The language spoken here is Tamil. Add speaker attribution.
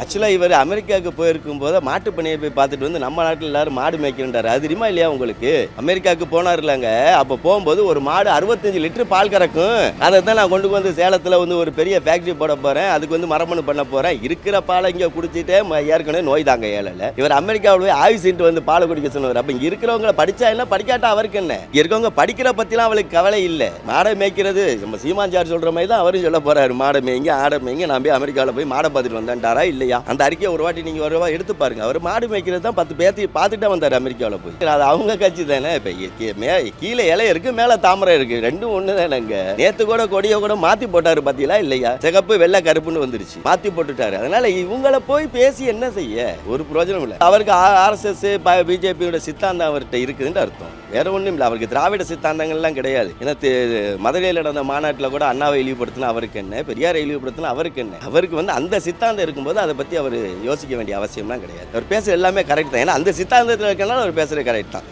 Speaker 1: ஆக்சுவலாக இவர் அமெரிக்காவுக்கு போயிருக்கும் போது மாட்டு பண்ணையை போய் பார்த்துட்டு வந்து நம்ம நாட்டில் எல்லாரும் மாடு மேய்க்கின்றாரு அது தெரியுமா இல்லையா உங்களுக்கு? அமெரிக்காவுக்கு போனார் இல்லைங்க அப்போ போகும்போது ஒரு மாடு அறுபத்தஞ்சு லிட்டர் பால் கறக்கும். அதை தான் நான் கொண்டு வந்து சேலத்தில் வந்து ஒரு பெரிய ஃபேக்ட்ரி போட போகிறேன் அதுக்கு வந்து மரமணு பண்ண போகிறேன் இருக்கிற பாலை இங்கே குடிச்சிட்டே ஏற்கனவே நோய் தாங்க ஏழல. இவர் அமெரிக்காவில் போய் ஆய்வு செஞ்சுட்டு வந்து பாலை குடிக்க சொன்னவர். அப்போ இங்கே இருக்கிறவங்கள படிச்சா என்ன? படிக்காட்டா அவருக்கு என்ன? இருக்கவங்க படிக்கிற பற்றிலாம் அவளுக்கு கவலை இல்லை. மாடை மேய்க்கிறது நம்ம சீமாஞ்சார் சொல்கிற மாதிரி தான் அவரும் சொல்ல போகிறாரு மாடை மேய்ங்க ஆடை மேய்ங்க நான் போய் அமெரிக்காவில் போய் மாடை பார்த்துட்டு வந்தேன்டாரா? இல்லையா? அந்த அறிக்கையை ஒரு வாட்டி நீங்கள் ஒரு எடுத்து பாருங்க. அவர் மாடு மேய்க்கிறது தான் பத்து பேர்த்தி பார்த்துட்டே வந்தார் அமெரிக்காவில் போய். அது அவங்க கட்சி தானே? இப்போ மே கீழே இலை இருக்கு மேலே தாமரை இருக்கு. ரெண்டும் ஒன்று தானேங்க நேற்று கூட கொடியை கூட மாற்றி போட்டாரு பார்த்தீங்களா இல்லையா? சிகப்பு வெள்ளை கருப்புன்னு வந்துருச்சு. மாற்றி போட்டுட்டாரு. அதனால இவங்கள போய் பேசி என்ன செய்ய? ஒரு பிரயோஜனம் இல்லை. அவருக்கு ஆர்எஸ்எஸ் பிஜேபியோட சித்தாந்தம் அவர்கிட்ட இருக்குதுன்னு அர்த்தம். வேற ஒன்றும் இல்லை. அவருக்கு திராவிட சித்தாந்தங்கள்லாம் கிடையாது. ஏன்னா மதுரையில் நடந்த மாநாட்டில் கூட அண்ணாவை இழிவுபடுத்தினா அவருக்கு என்ன? பெரியாரை இழிவுபடுத்தினா அவருக்கு என்ன? அவருக்கு வந்து அந்த சித்தாந்தம் இருக்கும்போது அதை பற்றி அவர் யோசிக்க வேண்டிய அவசியம்லாம் கிடையாது. அவர் பேசுகிற எல்லாமே கரெக்ட் தான். ஏன்னா அந்த சித்தாந்தத்தில் இருக்கனால அவர் பேசுகிறது கரெக்ட் தான்.